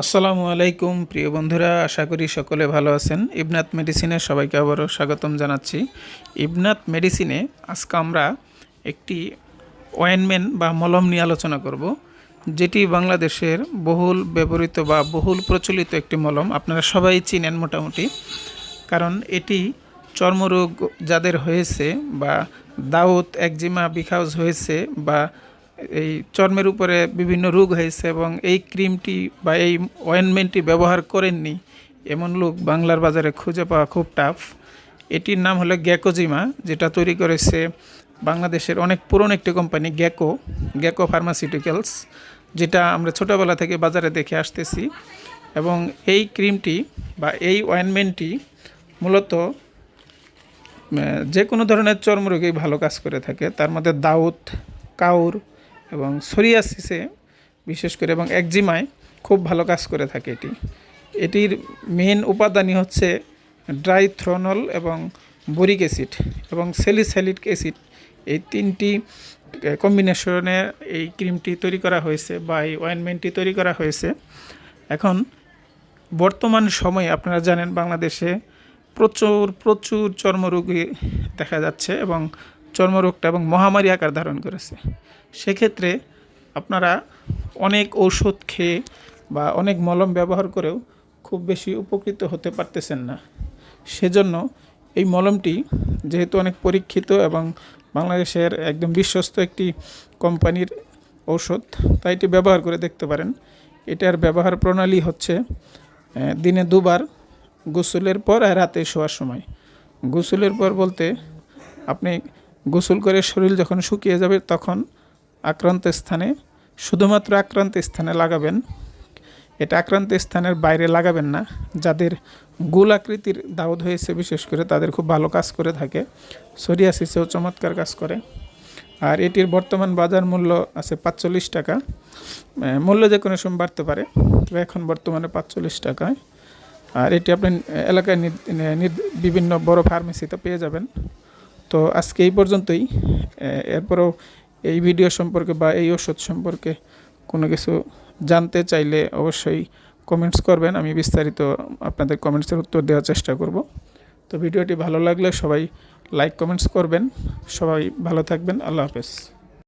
আসসালামু আলাইকুম, প্রিয় বন্ধুরা, আশা করি সকলে ভালো আছেন। ইবনাথ মেডিসিনে সবাইকে আবারও স্বাগতম জানাচ্ছি। ইবনাথ মেডিসিনে আজকে আমরা একটি ওয়েনমেন বা মলম নিয়ে আলোচনা করব, যেটি বাংলাদেশের বহুল ব্যবহৃত বা বহুল প্রচলিত একটি মলম। আপনারা সবাই চিনেন মোটামুটি, কারণ এটি চর্মরোগ যাদের হয়েছে বা দাউত একজিমা বিখাউজ হয়েছে বা এই চর্মের উপরে বিভিন্ন রোগ হয়েছে এবং এই ক্রিমটি বা এই অয়েনমেন্টটি ব্যবহার করেননি এমন লোক বাংলার বাজারে খুঁজে পাওয়া খুব টাফ এটির নাম হলো গ্যাকোজিমা, যেটা তৈরি করেছে বাংলাদেশের অনেক পুরনো একটি কোম্পানি, গ্যাকো গ্যাকো ফার্মাসিউটিক্যালস, যেটা আমরা ছোটোবেলা থেকে বাজারে দেখে আসতেছি। এবং এই ক্রিমটি বা এই অয়েনমেন্টটি মূলত যে কোনো ধরনের চর্মরোগেই ভালো কাজ করে থাকে। তার মধ্যে দাউত কাউর এবং সোরিয়াসিসে, বিশেষ করে এবং একজিমায় খুব ভালো কাজ করে থাকে এটি। এটির মেন উপাদানই হচ্ছে ড্রাইথ্রনল এবং বোরিক অ্যাসিড এবং সেলিস্যালিক অ্যাসিড। এই তিনটি কম্বিনেশনে এই ক্রিমটি তৈরি করা হয়েছে বা এই অয়েনমেন্টটি তৈরি করা হয়েছে। এখন বর্তমান সময়ে আপনারা জানেন বাংলাদেশে প্রচুর প্রচুর চর্মরোগী দেখা যাচ্ছে এবং চর্মরোগটা এবং মহামারী আকার ধারণ করেছে। সেক্ষেত্রে আপনারা অনেক ঔষধ খেয়ে বা অনেক মলম ব্যবহার করেও খুব বেশি উপকৃত হতে পারতেছেন না। সেজন্য এই মলমটি যেহেতু অনেক পরীক্ষিত এবং বাংলাদেশের একদম বিশ্বস্ত একটি কোম্পানির ঔষধ, তাই এটি ব্যবহার করে দেখতে পারেন। এটার ব্যবহার প্রণালী হচ্ছে দিনে দুবার গোসলের পর আর রাতে শোয়ার সময়। গোসলের পর বলতে আপনি গোসল করে শরীর যখন শুকিয়ে যাবে তখন আক্রান্ত স্থানে, শুধুমাত্র আক্রান্ত স্থানে লাগাবেন। এটা আক্রান্ত স্থানের বাইরে লাগাবেন না। যাদের গোল আকৃতির দাউদ হয়েছে, বিশেষ করে তাদের খুব ভালো কাজ করে থাকে। সোরিয়াসিসেও চমৎকার কাজ করে। আর এটির বর্তমান বাজার মূল্য আছে পাঁচচল্লিশ টাকা। মূল্য যে কোনো সময় বাড়তে পারে, তবে এখন বর্তমানে পাঁচচল্লিশ টাকায়। আর এটি আপনি এলাকায় বিভিন্ন বড় ফার্মেসিতে পেয়ে যাবেন। তো আজকে এই পর্যন্তই। এরপরও এই ভিডিও সম্পর্কে বা এই ওষুধ সম্পর্কে কোনো কিছু জানতে চাইলে অবশ্যই কমেন্টস করবেন। আমি বিস্তারিত আপনাদের কমেন্টসের উত্তর দেওয়ার চেষ্টা করব। তো ভিডিওটি ভালো লাগলে সবাই লাইক কমেন্টস করবেন। সবাই ভালো থাকবেন। আল্লাহ হাফেজ।